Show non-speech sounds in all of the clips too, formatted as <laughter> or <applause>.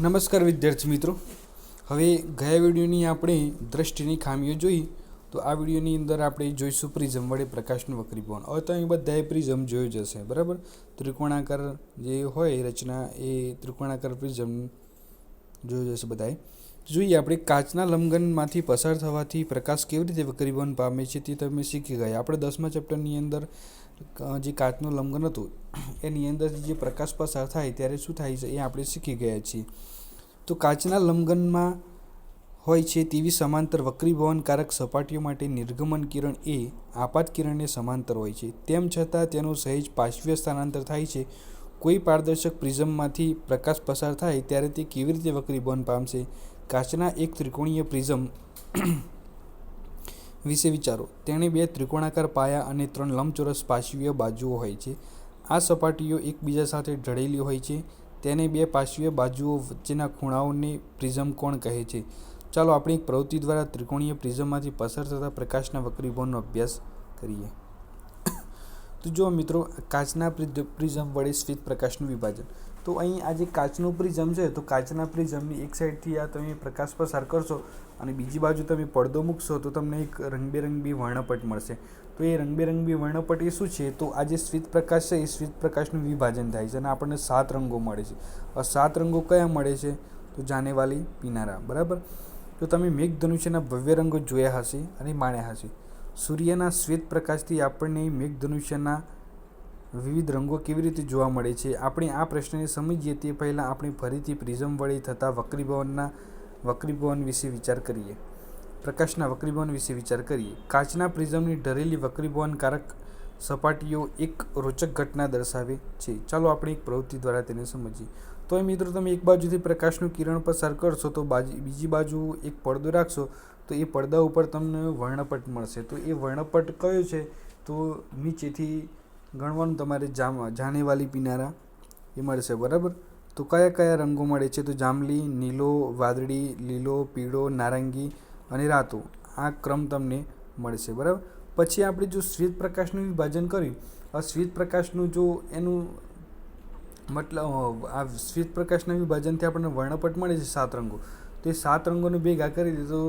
નમસ્કાર વિદ્યાર્થી મિત્રો. હવે ગયા વિડીયોની આપણે દ્રષ્ટિની ખામીઓ જોઈ. તો આ વિડીયોની અંદર આપણે જોઈશું પ્રિઝમ વડે પ્રકાશનું વક્રીભવન. હવે તો અહીં બધાએ પ્રિઝમ જોયું જ હશે, બરાબર? ત્રિકોણાકાર જે હોય રચના, એ ત્રિકોણાકાર પ્રિઝમ જોયું જશે બધાએ. જોઈએ આપણે કાચના લંબગનમાંથી પસાર થવાથી પ્રકાશ કેવી રીતે વક્રીભવન પામે છે તે તમે શીખી ગયા. આપણે દસમા ચેપ્ટરની અંદર જે કાચનું લંબઘન હતું, <clears throat> એની અંદર જે પ્રકાશ પસાર થાય ત્યારે શું થાય છે એ આપણે શીખી ગયા છીએ. તો કાચના લંબગનમાં હોય છે તેવી સમાંતર વક્રીભવનકારક સપાટીઓ માટે નિર્ગમન કિરણ એ આપાત કિરણને સમાંતર હોય છે. તેમ છતાં તેનું સહેજ પાશ્વીય સ્થાનાંતર થાય છે. કોઈ પારદર્શક પ્રિઝમમાંથી પ્રકાશ પસાર થાય ત્યારે તે કેવી રીતે વક્રીભવન પામશે? કાચના એક ત્રિકોણીય પ્રિઝમ વિશે વિચારો. તેણે બે ત્રિકોણાકાર પાયા અને ત્રણ લંબચોરસ પાર્શ્વીય બાજુઓ હોય છે. આ સપાટીઓ એકબીજા સાથે ઢળેલી હોય છે. તેને બે પાર્શ્વીય બાજુઓ વચ્ચેના ખૂણાઓને પ્રિઝમ કોણ કહે છે? ચાલો આપણે એક પ્રવૃત્તિ દ્વારા ત્રિકોણીય પ્રિઝમમાંથી પસાર થતા પ્રકાશના વક્રીભવનનો અભ્યાસ કરીએ. <coughs> તો જો મિત્રો, કાચના પ્રિઝ- પ્રિઝમ વડે શ્વેત પ્રકાશનું વિભાજન. તો અહીં આ જે કાચનું પ્રિઝમ છે, તો કાચના પ્રિઝમની એક સાઈડથી આ તમે પ્રકાશ પસાર કરશો અને બીજી બાજુ તમે પડદો મૂકશો તો તમને એક રંગબેરંગી વર્ણપટ મળશે. તો એ રંગબેરંગી વર્ણપટ એ શું છે? તો આ જે શ્વેત પ્રકાશ છે, એ શ્વેત પ્રકાશનું વિભાજન થાય છે અને આપણને સાત રંગો મળે છે. આ સાત રંગો કયા મળે છે? તો જાનેવાલી, પીનારા, બરાબર? તો તમે મેઘધનુષ્યના ભવ્ય રંગો જોયા હશે અને માણ્યા હશે. સૂર્યના શ્વેત પ્રકાશથી આપણને મેઘધનુષ્યના વિવિધ રંગો કેવી રીતે જોવા મળે છે? આપણે આ પ્રશ્નને સમજીએ તે પહેલાં આપણે ફરીથી પ્રિઝમ વડે થતા વક્રીભવનના વક્રીભવન વિશે વિચાર કરીએ. પ્રકાશના વક્રીભવન વિશે વિચાર કરીએ. કાચના પ્રિઝમની ઢરેલી વક્રીભવનકારક સપાટીઓ એક રોચક ઘટના દર્શાવે છે. ચાલો આપણે એક પ્રવૃત્તિ દ્વારા તેને સમજીએ. તો એ મિત્રો, તમે એક બાજુથી પ્રકાશનું કિરણ પસાર કરશો, તો બાજુ, બીજી બાજુ એક પડદો રાખશો, તો એ પડદા ઉપર તમને વર્ણપટ મળશે. તો એ વર્ણપટ કયો છે? તો નીચેથી ગણવાનું તમારે જામ, જાનેવાલી પીનારા એ મળશે. બરાબર? તો કયા કયા રંગો મળે છે? તો જાંબલી, નીલો, વાદળી, લીલો, પીળો, નારંગી અને રાતો. આ ક્રમ તમને મળશે, બરાબર? પછી આપણે જો શ્વેત પ્રકાશનું વિભાજન કર્યું, આ શ્વેત પ્રકાશનું જો એનું મતલબ આ શ્વેત પ્રકાશના વિભાજનથી આપણને વર્ણપટ મળે છે સાત રંગો. તો એ સાત રંગોને ભેગા કરી દે તો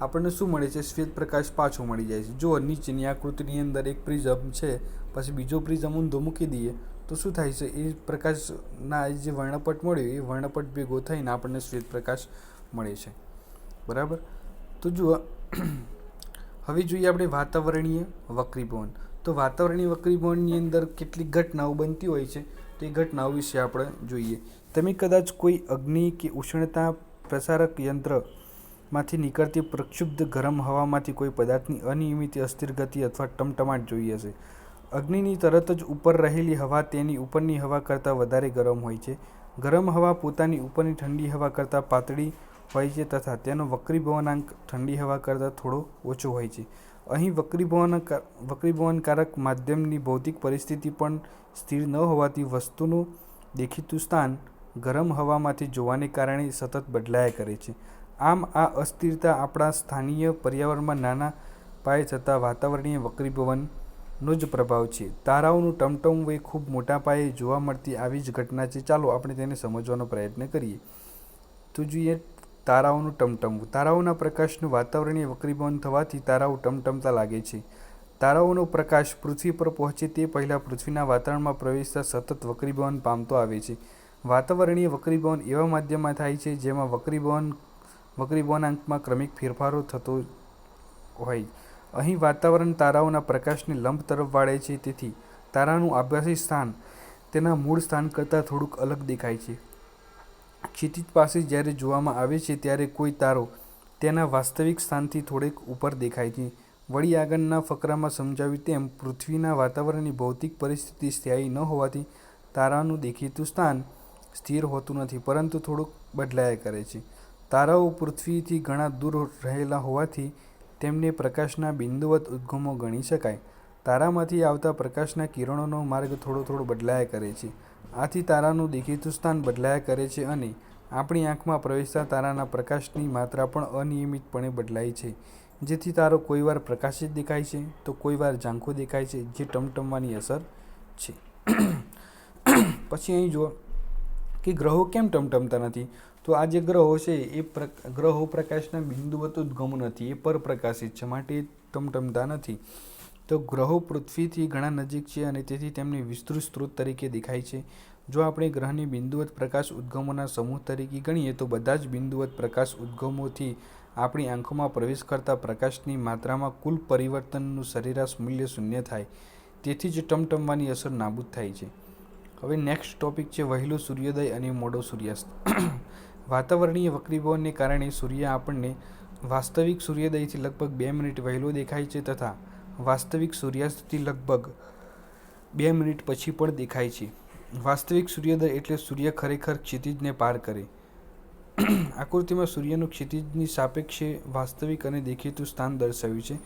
આપણને શું મળે છે? શ્વેત પ્રકાશ પાછો મળી જાય છે. જો નીચેની આકૃતિની અંદર એક પ્રિઝમ છે, પછી બીજો પ્રિઝમ ઊંધો મૂકી દઈએ. તો શું થાય છે? એ પ્રકાશના જે વર્ણપટ મળ્યો એ વર્ણપટ ભેગો થઈને આપણને શ્વેત પ્રકાશ મળે છે. બરાબર? તો જુઓ, <clears throat> હવે જોઈએ આપણે વાતાવરણીય વક્રીભવન. તો વાતાવરણીય વક્રીભવનની અંદર કેટલીક ઘટનાઓ બનતી હોય છે, તો એ ઘટનાઓ વિશે આપણે જોઈએ. તમે કદાચ કોઈ અગ્નિ કે ઉષ્ણતા પ્રસારક યંત્રમાંથી નીકળતી પ્રક્ષુબ્ધ ગરમ હવામાંથી કોઈ પદાર્થની અનિયમિત અસ્થિર ગતિ અથવા ટમટમાટ જોઈ હશે. અગ્નિની તરત જ ઉપર રહેલી હવા તેની ઉપરની હવા કરતાં વધારે ગરમ હોય છે. ગરમ હવા પોતાની ઉપરની ઠંડી હવા કરતાં પાતળી હોય છે તથા તેનો વક્રીભવનાંક ઠંડી હવા કરતાં થોડો ઓછો હોય છે. અહીં વક્રીભવન વક્રીભવનકારક માધ્યમની ભૌતિક પરિસ્થિતિ પણ સ્થિર ન હોવાથી વસ્તુનું દેખીતું સ્થાન ગરમ હવામાંથી જોવાને કારણે સતત બદલાયા કરે છે. આમ આ અસ્થિરતા આપણા સ્થાનીય પર્યાવરણમાં નાના પાયે થતા વાતાવરણીય વક્રીભવનનો જ પ્રભાવ છે. તારાઓનું ટમટમવું એ ખૂબ મોટા પાયે જોવા મળતી આવી જ ઘટના છે. ચાલો આપણે તેને સમજવાનો પ્રયત્ન કરીએ. તો જોઈએ તારાઓનું ટમટમવું તારાઓના પ્રકાશનું વાતાવરણીય વક્રીભવન થવાથી તારાઓ ટમટમતા લાગે છે. તારાઓનો પ્રકાશ પૃથ્વી પર પહોંચે તે પહેલાં પૃથ્વીના વાતાવરણમાં પ્રવેશતા સતત વક્રીભવન પામતો આવે છે. વાતાવરણીય વક્રીભવન એવા માધ્યમમાં થાય છે જેમાં વક્રીભવન, વક્રીભવનાંકમાં ક્રમિક ફેરફારો થતો હોય. અહીં વાતાવરણ તારાઓના પ્રકાશને લંબ તરફ વાળે છે, તેથી તારાનું આભાસી સ્થાન તેના મૂળ સ્થાન કરતાં થોડુંક અલગ દેખાય છે. ક્ષિતિજ પાસે જ્યારે જોવામાં આવે છે, ત્યારે કોઈ તારો તેના વાસ્તવિક સ્થાનથી થોડેક ઉપર દેખાય છે. વળી આગળના ફકરામાં સમજાવ્યું તેમ, પૃથ્વીના વાતાવરણની ભૌતિક પરિસ્થિતિ સ્થાયી ન હોવાથી તારાનું દેખીતું સ્થાન સ્થિર હોતું નથી, પરંતુ થોડુંક બદલાયા કરે છે. તારાઓ પૃથ્વીથી ઘણા દૂર રહેલા હોવાથી તેમને પ્રકાશના બિંદુવત ઉદ્ગમો ગણી શકાય. તારામાંથી આવતા પ્રકાશના કિરણોનો માર્ગ થોડો થોડો બદલાયા કરે છે. આથી તારાનું દેખીતું સ્થાન બદલાયા કરે છે અને આપણી આંખમાં પ્રવેશતા તારાના પ્રકાશની માત્રા પણ અનિયમિતપણે બદલાય છે. જેથી તારો કોઈવાર પ્રકાશિત દેખાય છે તો કોઈવાર ઝાંખો દેખાય છે જે ટમટમવાની અસર છે. <coughs> પછી અહીં જુઓ કે ગ્રહો કેમ ટમટમતા નથી? તો આ જે ગ્રહો છે, એ ગ્રહો પ્રકાશના બિંદુવત ઉદ્ગમ નથી, એ પરપ્રકાશિત છે, માટે ટમટમતા નથી. તો ગ્રહો પૃથ્વીથી ઘણા નજીક છે અને તેથી તેમને વિસ્તૃત સ્ત્રોત તરીકે દેખાય છે. જો આપણે ગ્રહને બિંદુવત પ્રકાશ ઉદ્ગમોના સમૂહ તરીકે ગણીએ, તો બધા જ બિંદુવત પ્રકાશ ઉદ્ગમોથી આપણી આંખોમાં પ્રવેશ કરતા પ્રકાશની માત્રામાં કુલ પરિવર્તનનું સરેરાશ મૂલ્ય શૂન્ય થાય. તેથી જ ટમટમવાની અસર નાબૂદ થાય છે. હવે નેક્સ્ટ ટોપિક છે, વહેલો સૂર્યોદય અને મોડો સૂર્યાસ્ત. વાતાવરણીય વક્રીભાવને કારણે સૂર્ય આપણને વાસ્તવિક સૂર્યોદયથી લગભગ બે મિનિટ વહેલો દેખાય છે તથા વાસ્તવિક સૂર્યાસ્તથી લગભગ બે મિનિટ પછી પણ દેખાય છે. વાસ્તવિક સૂર્યોદય એટલે સૂર્ય ખરેખર ક્ષિતિજને પાર કરે. <clears throat> આકૃતિમાં સૂર્યનું ક્ષિતિજની સાપેક્ષે વાસ્તવિક અને દેખીતું સ્થાન દર્શાવ્યું છે.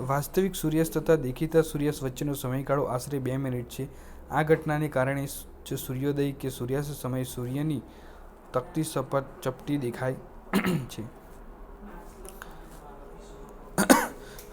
વાસ્તવિક સૂર્યાસ્ત તથા દેખીતા સૂર્યાસ્ત વચ્ચેનો સમયગાળો આશરે બે મિનિટ છે. આ ઘટનાને કારણે જ સૂર્યોદય કે સૂર્યાસ્ત સમયે સૂર્યની તકતી સપટ ચપટી દેખાય છે.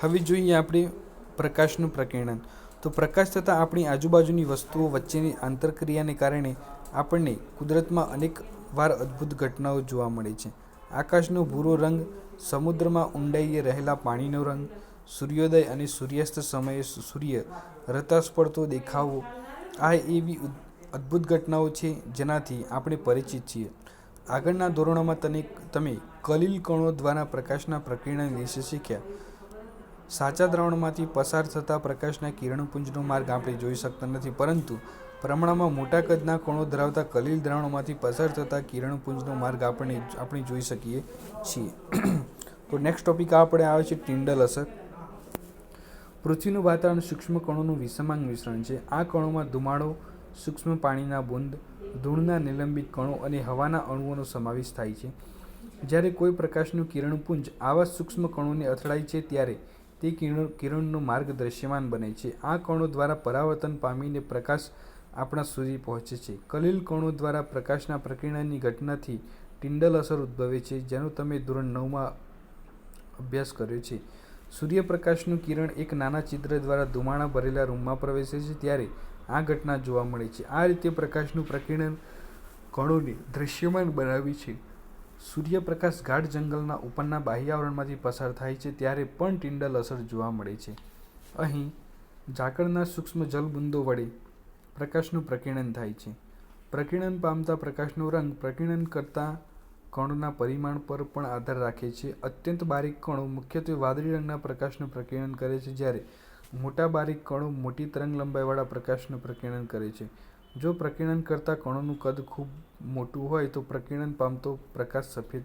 હવે જોઈએ આપણે પ્રકાશનું પ્રકીર્ણન. તો પ્રકાશ તથા આપણી આજુબાજુની વસ્તુઓ વચ્ચેની આંતરક્રિયાને કારણે આપણને કુદરતમાં અનેક વાર અદ્ભુત ઘટનાઓ જોવા મળે છે. આકાશનો ભૂરો રંગ, સમુદ્રમાં ઊંડાઈએ રહેલા પાણીનો રંગ, સૂર્યોદય અને સૂર્યાસ્ત સમયે સૂર્ય રતાશ પડતો દેખાવો. આ એવી અદ્ભુત ઘટનાઓ છે જેનાથી આપણે પરિચિત છીએ. આગળના ધોરણોમાં તને તમે કલિલ કણો દ્વારા પ્રકાશના પ્રકિરણ વિશે શીખ્યા. સાચા દ્રાવણમાંથી પસાર થતા પ્રકાશના કિરણપુંજનો માર્ગ આપણે જોઈ શકતા નથી, પરંતુ પ્રમાણમાં મોટા કદના કણો ધરાવતા કલિલ દ્રાવણોમાંથી પસાર થતા કિરણપુંજનો માર્ગ આપણે આપણે જોઈ શકીએ છીએ. તો નેક્સ્ટ ટોપિક આપણે આવે છે ટિન્ડલ અસર. પૃથ્વીનું વાતાવરણ સૂક્ષ્મ કણોનું વિષમાંગ મિશ્રણ છે. આ કણોમાં ધુમાડો, સૂક્ષ્મ પાણીના બુંદ ધૂળના નિલંબિત કણો અને હવાના અણુઓનો સમાવેશ થાય છે. જ્યારે કોઈ પ્રકાશનું કિરણપુંજ આવા સૂક્ષ્મ કણોને અથડાય છે, ત્યારે તે કિરણ, કિરણનો માર્ગ દ્રશ્યમાન બને છે. આ કણો દ્વારા પરાવર્તન પામીને પ્રકાશ આપણા સુધી પહોંચે છે. કલીલ કણો દ્વારા પ્રકાશના પ્રકિરણની ઘટનાથી ટિન્ડલ અસર ઉદ્ભવે છે, જેનો તમે ધોરણ નવમાં અભ્યાસ કર્યો છે. સૂર્યપ્રકાશનું કિરણ એક નાના છિદ્ર દ્વારા ધુમાણા ભરેલા રૂમમાં પ્રવેશે છે, ત્યારે આ ઘટના જોવા મળે છે. આ રીતે પ્રકાશનું પ્રકીર્ણન કણોને દૃશ્યમાન બનાવી છે. સૂર્યપ્રકાશ ગાઢ જંગલના ઉપરના બાહ્યાવરણમાંથી પસાર થાય છે, ત્યારે પણ ટિંડલ અસર જોવા મળે છે. અહીં ઝાકળના સૂક્ષ્મ જલબુંદો વડે પ્રકાશનું પ્રકીર્ણન થાય છે. પ્રકીર્ણન પામતા પ્રકાશનો રંગ પ્રકીર્ણન કરતા કણોના પરિમાણ પર પણ આધાર રાખે છે. અત્યંત બારીક કણો મુખ્યત્વે વાદળી રંગના પ્રકાશનું પ્રકીર્ણન કરે છે, જ્યારે મોટા બારીક કણો મોટી તરંગ લંબાઈવાળા પ્રકાશનું પ્રકીર્ણન કરે છે. જો પ્રકીર્ણન કરતા કણોનું કદ ખૂબ મોટું હોય તો પ્રકીર્ણન પામતો પ્રકાશ સફેદ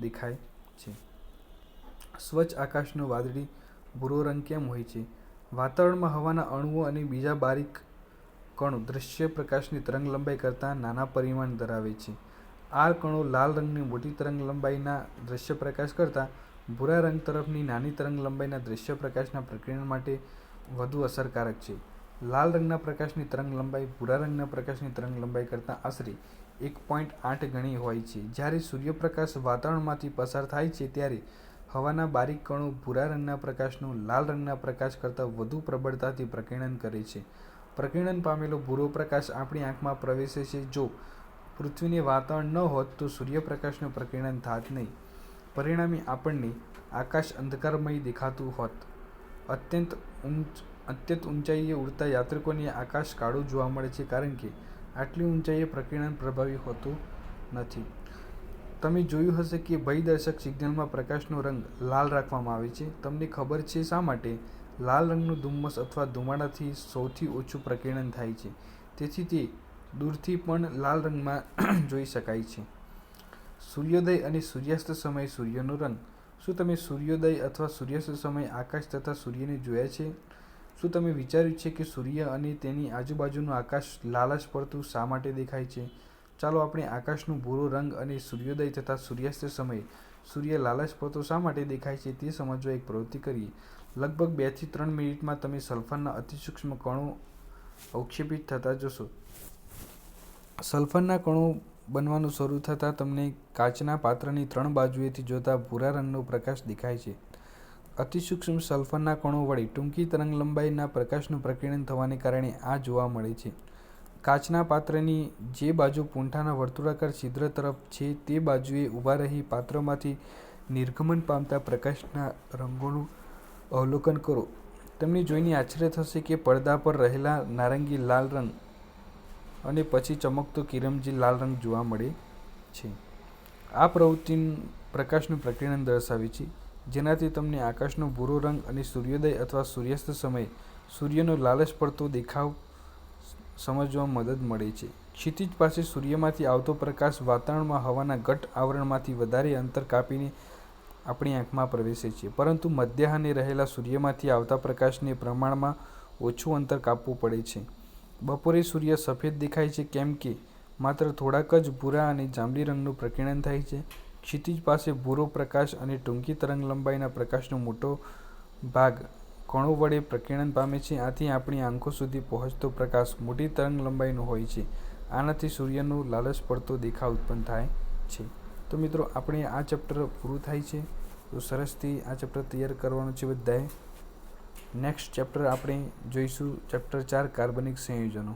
દેખાય છે. સ્વચ્છ આકાશનો વાદળી ભૂરો રંગ કેમ હોય છે? વાતાવરણમાં હવાના અણુઓ અને બીજા બારીક કણો દૃશ્ય પ્રકાશની તરંગ લંબાઈ કરતાં નાના પરિમાણ ધરાવે છે. આ કણો લાલ રંગની મોટી તરંગ લંબાઈના દૃશ્ય પ્રકાશ કરતાં ભૂરા રંગ તરફની નાની તરંગ લંબાઈના દૃશ્ય પ્રકાશના પ્રકીર્ણન માટે વધુ અસરકારક છે. લાલ રંગના પ્રકાશની તરંગ લંબાઈ ભૂરા રંગના પ્રકાશની તરંગ લંબાઈ કરતાં આશરે એક પોઈન્ટ આઠ ગણી હોય છે. જ્યારે સૂર્યપ્રકાશ વાતાવરણમાંથી પસાર થાય છે ત્યારે હવાના બારીક કણો ભૂરા રંગના પ્રકાશનું લાલ રંગના પ્રકાશ કરતાં વધુ પ્રબળતાથી પ્રકીર્ણન કરે છે. પ્રકીર્ણન પામેલો ભૂરો પ્રકાશ આપણી આંખમાં પ્રવેશે છે. જો પૃથ્વીને વાતાવરણ ન હોત તો સૂર્યપ્રકાશનું પ્રકીર્ણન થાત નહીં. પરિણામે આપણને આકાશ અંધકારમય દેખાતું હોત. અત્યંત ઊંચ, અત્યંત ઊંચાઈએ ઉડતા યાત્રિકોને આકાશ કાળું જોવા મળે છે કારણ કે આટલી ઊંચાઈએ પ્રકીર્ણન પ્રભાવી હોતું નથી. તમે જોયું હશે કે ભયદર્શક સિગ્નલમાં પ્રકાશનો રંગ લાલ રાખવામાં આવે છે. તમને ખબર છે શા માટે? લાલ રંગનું ધુમ્મસ અથવા ધુમાડાથી સૌથી ઓછું પ્રકીર્ણન થાય છે. તેથી તે દૂરથી પણ લાલ રંગમાં <clears throat> જોઈ શકાય છે. સૂર્યોદય અને સૂર્યાસ્ત સમયે સૂર્યનો રંગ શું તમે સૂર્યોદય અથવા સૂર્યાસ્ત સમયે આકાશ તથા સૂર્યને જોયા છે? શું તમે વિચાર્યું છે કે સૂર્ય અને તેની આજુબાજુનું આકાશ લાલાશ પડતું શા માટે દેખાય છે? ચાલો આપણે આકાશનું ભૂરો રંગ અને સૂર્યોદય તથા સૂર્યાસ્ત સમયે સૂર્ય લાલાશ પડતો શા માટે દેખાય છે તે સમજવા એક પ્રવૃત્તિ કરીએ. લગભગ બેથી ત્રણ મિનિટમાં તમે સલ્ફરના અતિસૂક્ષ્મ કણો અવક્ષેપિત થતા જોશો. સલ્ફરના કણો બનવાનું શરૂ થતાં તમને કાચના પાત્રની ત્રણ બાજુએથી જોતા ભૂરા રંગનો પ્રકાશ દેખાય છે અતિસૂક્ષ્મ સલ્ફરના કણો વળી ટૂંકી તરંગલંબાઈના પ્રકાશનું પ્રકીર્ણન થવાને કારણે આ જોવા મળે છે કાચના પાત્રની જે બાજુ પૂંઠાના વર્તુળાકાર છિદ્ર તરફ છે તે બાજુએ ઊભા રહી પાત્રમાંથી નિર્ગમન પામતા પ્રકાશના રંગોનું અવલોકન કરો. તમને જોઈને આશ્ચર્ય થશે કે પડદા પર રહેલા નારંગી લાલ રંગ અને પછી ચમકતો કિરમજી લાલ રંગ જોવા મળે છે. આ પ્રવૃત્તિ પ્રકાશનું પ્રકીર્ણન દર્શાવે છે, જેનાથી તમને આકાશનો ભૂરો રંગ અને સૂર્યોદય અથવા સૂર્યાસ્ત સમયે સૂર્યનો લાલચ પડતો દેખાવ સમજવામાં મદદ મળે છે. ક્ષિતિજ પાસે સૂર્યમાંથી આવતો પ્રકાશ વાતાવરણમાં હવાના ઘટ આવરણમાંથી વધારે અંતર કાપીને આપણી આંખમાં પ્રવેશે છે, પરંતુ મધ્યાહને રહેલા સૂર્યમાંથી આવતા પ્રકાશને પ્રમાણમાં ઓછું અંતર કાપવું પડે છે. બપોરે સૂર્ય સફેદ દેખાય છે કેમ કે માત્ર થોડાક જ ભૂરા અને જાંબલી રંગનું પ્રકીર્ણન થાય છે. ક્ષિતિજ પાસે ભૂરો પ્રકાશ અને ટૂંકી તરંગલંબાઇના પ્રકાશનો મોટો ભાગ કણો વડે પ્રકીર્ણન પામે છે. આથી આપણી આંખો સુધી પહોંચતો પ્રકાશ મોટી તરંગલંબાઇનો હોય છે. આનાથી સૂર્યનો લાલચ પડતો દેખાવ ઉત્પન્ન થાય છે. તો મિત્રો, આપણે આ ચેપ્ટર પૂરું થાય છે. તો સરસથી આ ચેપ્ટર તૈયાર કરવાનું છે બધાએ. નેક્સ્ટ ચેપ્ટર આપણે જોઈશું ચેપ્ટર ચાર કાર્બનિક સંયોજનો.